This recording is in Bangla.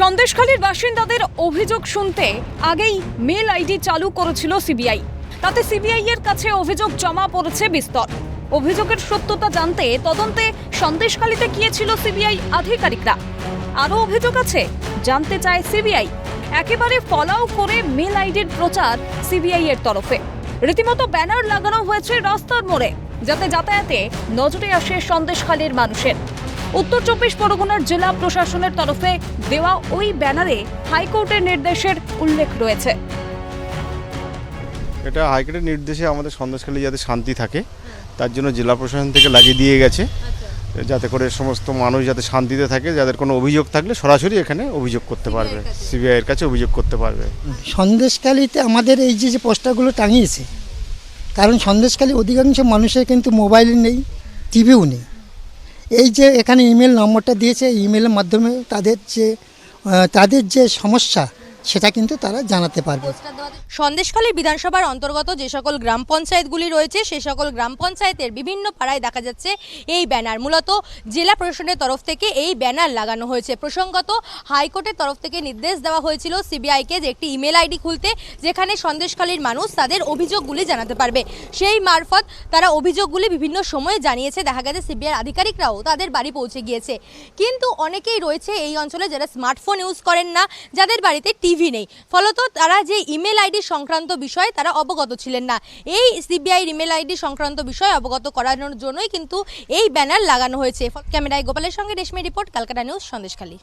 সন্দেশখালীর বাসিন্দাদের অভিযোগ শুনতে আগেই মেল আইডি চালু করেছিল সিবিআই। তাতে সিবিআই এর কাছে অভিযোগ জমা পড়েছে বিস্তর। অভিযোগের সত্যতা জানতে তদন্তে সন্দেশখালীতে গিয়েছিল সিবিআই আধিকারিকরা। আরও অভিযোগ আছে, জানতে চায় সিবিআই। একেবারে ফলাও করে মেল আইডির প্রচার সিবিআই এর তরফে। রীতিমতো ব্যানার লাগানো হয়েছে রাস্তার মোড়ে, যাতে যাতায়াতে নজরে আসে সন্দেশখালীর মানুষের। উত্তর চব্বিশ পরগনার জেলা প্রশাসনের তরফে দেওয়া ওই ব্যানারে হাইকোর্টের নির্দেশের উল্লেখ রয়েছে। এটা হাইকোর্টের নির্দেশে আমাদের সন্দেশখালী যাতে শান্তি থাকে তার জন্য জেলা প্রশাসন থেকে লাগিয়ে দিয়ে গেছে। যাতে করে সমস্ত মানুষ যাতে শান্তিতে থাকে যাদের কোনো অভিযোগ থাকলে সরাসরি এখানে অভিযোগ করতে পারবে। সিবিআই এর কাছে অভিযোগ করতে পারবে। সন্দেশখালিতে আমাদের এই যে যে পোস্টারগুলো টাঙিয়েছে কারণ সন্দেশখালী অধিকাংশ মানুষের কিন্তু মোবাইল নেই টিভিও নেই। এই যে এখানে ইমেল নম্বরটা দিয়েছে ইমেলের মাধ্যমে তাদের যে তাদের যে সমস্যা, সেটা কিন্তু তারা জানাতে পারবে। সন্দেশখালী বিধানসভার অন্তর্গত যে সকল গ্রাম পঞ্চায়েতগুলি রয়েছে, সে সকল গ্রাম পঞ্চায়েতের বিভিন্ন পাড়ায় দেখা যাচ্ছে এই ব্যানার। মূলত জেলা প্রশাসনের তরফ থেকে এই ব্যানার লাগানো হয়েছে। প্রসঙ্গত, হাইকোর্টের তরফ থেকে নির্দেশ দেওয়া হয়েছিল সিবিআইকে যে একটি ইমেল আইডি খুলতে, যেখানে সন্দেশখালীর মানুষ তাদের অভিযোগগুলি জানাতে পারবে। সেই মারফত তারা অভিযোগগুলি বিভিন্ন সময়ে জানিয়েছে। দেখা গেছে সিবিআই আধিকারিকরাও তাদের বাড়ি পৌঁছে গিয়েছে। কিন্তু অনেকেই রয়েছে এই অঞ্চলে যারা স্মার্টফোন ইউজ করেন না, যাদের বাড়িতে টিভি নেই। ফলত তারা যে ইমেল আইডি সংক্রান্ত বিষয়ে তারা অবগত ছিলেন না। এই সিবিআই ইমেল আইডি সংক্রান্ত বিষয়ে অবগত করানোর জন্যই কিন্তু এই ব্যানার লাগানো হয়েছে। ক্যামেরায় গোপালের সঙ্গে Reshmi report, Calcutta news, Sandeshkhali.